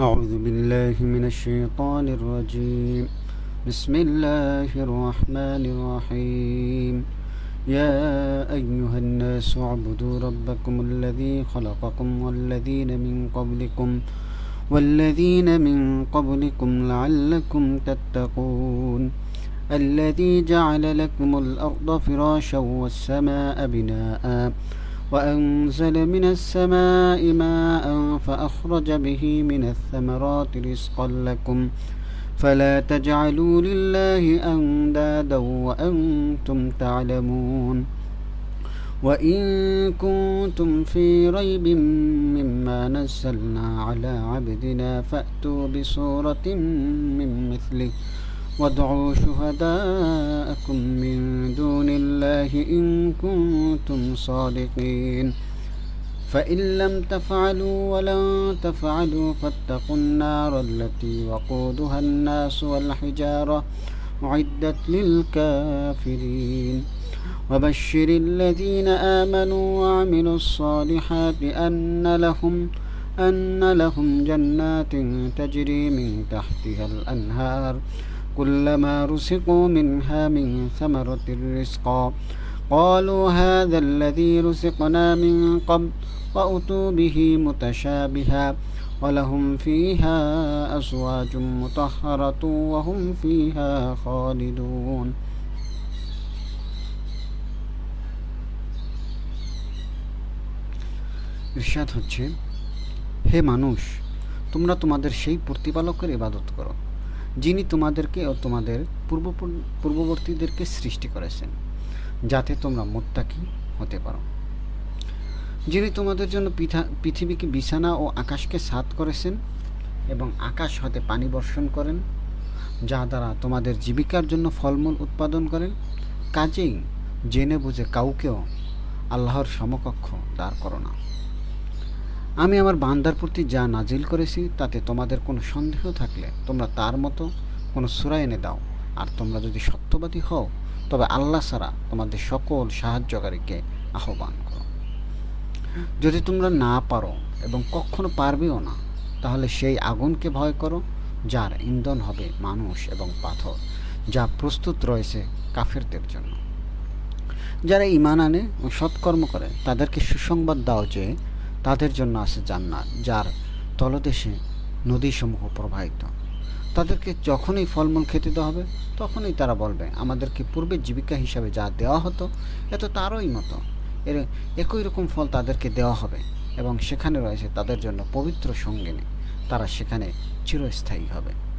أعوذ بالله من الشيطان الرجيم. بسم الله الرحمن الرحيم. يا أيها الناس اعبدوا ربكم الذي خلقكم والذين من قبلكم والذين من قبلكم لعلكم تتقون. الذي جعل لكم الأرض فراشا والسماء بناءً وأنزل من السماء ماء فأخرج به من الثمرات رزقا لكم فلا تجعلوا لله أندادا وأنتم تعلمون وإن كنتم في ريب مما نزلنا على عبدنا فأتوا بصورة من مثله وادعوا شهداءكم من الله إن كنتم صادقين. فإن لم تفعلوا ولن تفعلوا فاتقوا النار التي وقودها الناس والحجارة أعدت للكافرين. وبشر الذين آمنوا وعملوا الصالحات أن لهم أن لهم جنات تجري من تحتها الأنهار. كلما رزقوا منها من ثمرة رزقا قالوا هذا الذي رزقنا من قبل وأتوا به متشابها ولهم فيها أزواج مطهرة وهم فيها خالدون ইরশাদ হচ্ছে হে মানুষ তোমরা তোমাদের সেই প্রতিপালকের ইবাদত করো যিনি তোমাদেরকে ও তোমাদের পূর্ব পূর্ববর্তীদেরকে সৃষ্টি করেছেন, যাতে তোমরা মোত্তাকি হতে পারো। যিনি তোমাদের জন্য পৃথিবীকে বিছানা ও আকাশকে সাত করেছেন এবং আকাশ হতে পানি বর্ষণ করেন, যা দ্বারা তোমাদের জীবিকার জন্য ফলমূল উৎপাদন করেন, কাজেই জেনে বুঝে কাউকেও আল্লাহর সমকক্ষ দাঁড় করো না। আমি আমার বান্দার প্রতি যা নাজিল করেছি, তাতে তোমাদের কোনো সন্দেহ থাকলে তোমরা তার মতো কোনো সুরা এনে দাও। আর তোমরা যদি সত্যবাদী হও, তবে আল্লাহ ছাড়া তোমাদের সকল সাহায্যকারীকে আহ্বান করো। যদি তোমরা না পারো এবং কখনো পারবেও না, তাহলে সেই আগুনকে ভয় করো, যার ইন্ধন হবে মানুষ এবং পাথর, যা প্রস্তুত রয়েছে কাফেরদের জন্য। যারা ইমান আনে ও সৎকর্ম করে, তাদেরকে সুসংবাদ দাও যে তাদের জন্য আছে জান্নাত, যার তলদেশে নদীসমূহ প্রবাহিত। তাদেরকে যখনই ফলমূল খেতে দেওয়া হবে, তখনই তারা বলবে, আমাদেরকে পূর্বে জীবিকা হিসাবে যা দেওয়া হতো এত তারই মতো। এর একই রকম ফল তাদেরকে দেওয়া হবে এবং সেখানে রয়েছে তাদের জন্য পবিত্র সঙ্গিনী। তারা সেখানে চিরস্থায়ী হবে।